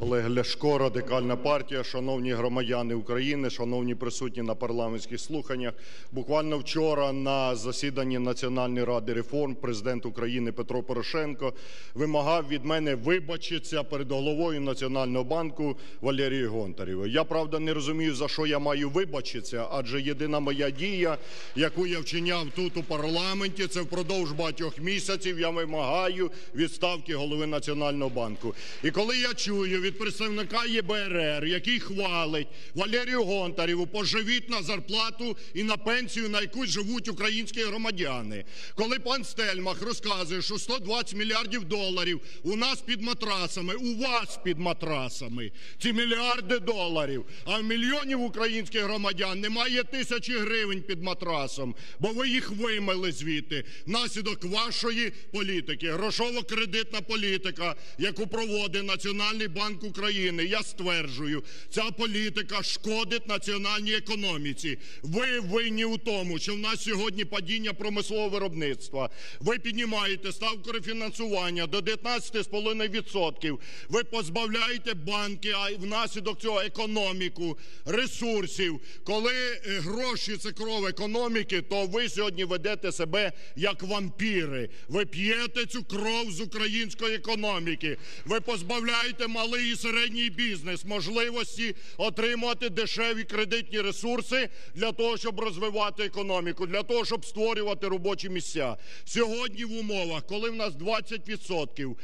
Олег Ляшко, Радикальна партія. Шановні громадяни України, шановні присутні на парламентських слуханнях. Буквально вчора на засіданні Національної ради реформ Президент України Петро Порошенко вимагав від мене вибачитися перед головою Національного банку Валерією Гонтаревою. Я, правда, не розумію, за що я маю вибачитися, адже єдина моя дія, яку я вчиняв тут у парламенті, це впродовж багатьох місяців я вимагаю відставки голови Національного банку. І коли я чую від представника ЄБРР, який хвалить Валерію Гонтареву, поживіть на зарплату і на пенсію, на яку живуть українські громадяни. Коли пан Стельмах розказує, що 120 мільярдів доларів у нас під матрасами, у вас під матрасами, ці мільярди доларів, а в мільйонів українських громадян немає тисячі гривень під матрасом, бо ви їх вимили звідти внаслідок вашої політики, грошово-кредитна політика, яку проводить Національний банк України. Я стверджую, ця політика шкодить національній економіці. Ви винні у тому, що в нас сьогодні падіння промислового виробництва. Ви піднімаєте ставку рефінансування до 19,5%. Ви позбавляєте банки, а внаслідок цього економіку, ресурсів. Коли е, гроші це кров економіки, то ви сьогодні ведете себе як вампіри. Ви п'єте цю кров з української економіки. Ви позбавляєте малий і середній бізнес можливості отримувати дешеві кредитні ресурси для того, щоб розвивати економіку, для того, щоб створювати робочі місця. Сьогодні в умовах, коли в нас 20%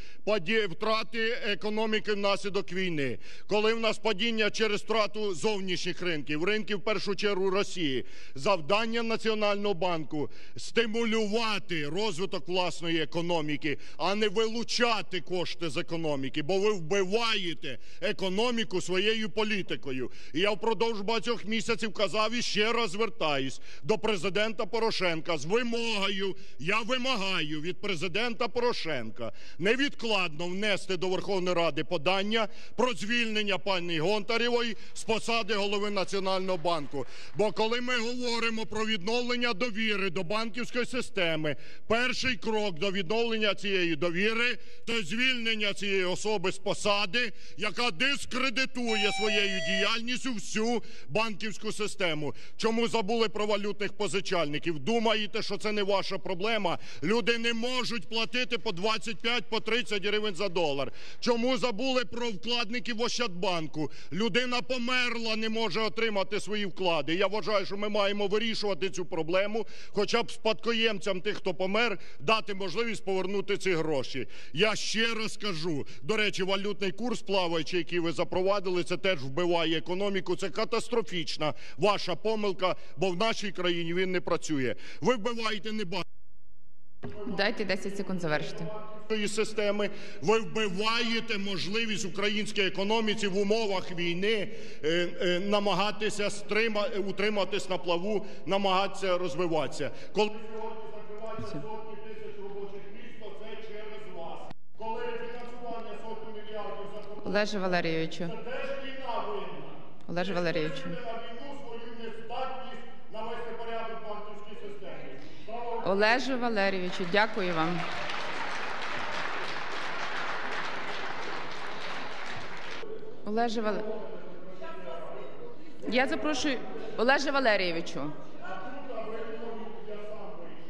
втрати економіки внаслідок війни, коли в нас падіння через втрату зовнішніх ринків, ринків в першу чергу Росії, завдання Національного банку стимулювати розвиток власної економіки, а не вилучати кошти з економіки, бо ви вбиваєте економіку своєю політикою. І я впродовж багатьох місяців казав і ще раз звертаюсь до президента Порошенка з вимогою. Я вимагаю від президента Порошенка невідкладно внести до Верховної Ради подання про звільнення пані Гонтаревої з посади голови Національного банку. Бо коли ми говоримо про відновлення довіри до банківської системи, перший крок до відновлення цієї довіри то звільнення цієї особи з посади, яка дискредитує своєю діяльністю всю банківську систему. Чому забули про валютних позичальників? Думаєте, що це не ваша проблема? Люди не можуть платити по 25, по 30 гривень за долар. Чому забули про вкладників в Ощадбанку? Людина померла, не може отримати свої вклади. Я вважаю, що ми маємо вирішувати цю проблему, хоча б спадкоємцям тих, хто помер, дати можливість повернути ці гроші. Я ще раз кажу, до речі, валютний курс плаваючий, який ви запровадили, це теж вбиває економіку. Це катастрофічна ваша помилка, бо в нашій країні він не працює. Ви вбиваєте не банк. Дайте 10 секунд завершити. Системи ви вбиваєте можливість українській економіці в умовах війни е, е, намагатися стрима, утриматись на плаву, намагатися розвиватися. Коли сьогодні закриваються сотні тисяч робочих місць, то це через вас. Коли фінансування сотні мільярдів за кордон, Олеже Валерійовичу. Олеже Валерійовичу. Олеже Валерійовичу, дякую вам. Олеже Вале... Я запрошую Олеже Валерійовичу.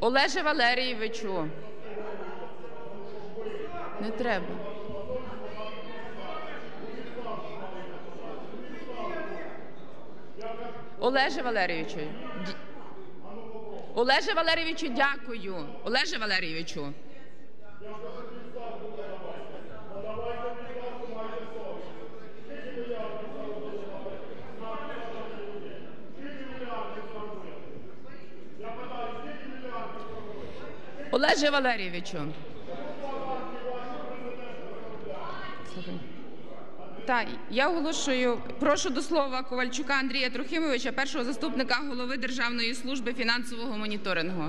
Олеже Валерійовичу. Не треба. Олеже Валерійовичу. Олеже Валерійовичу, дякую. Олеже Валерійовичу. Олеже Валерійовичу. Слухай. Так, я оголошую, прошу до слова Ковальчука Андрія Трохимовича, першого заступника голови Державної служби фінансового моніторингу.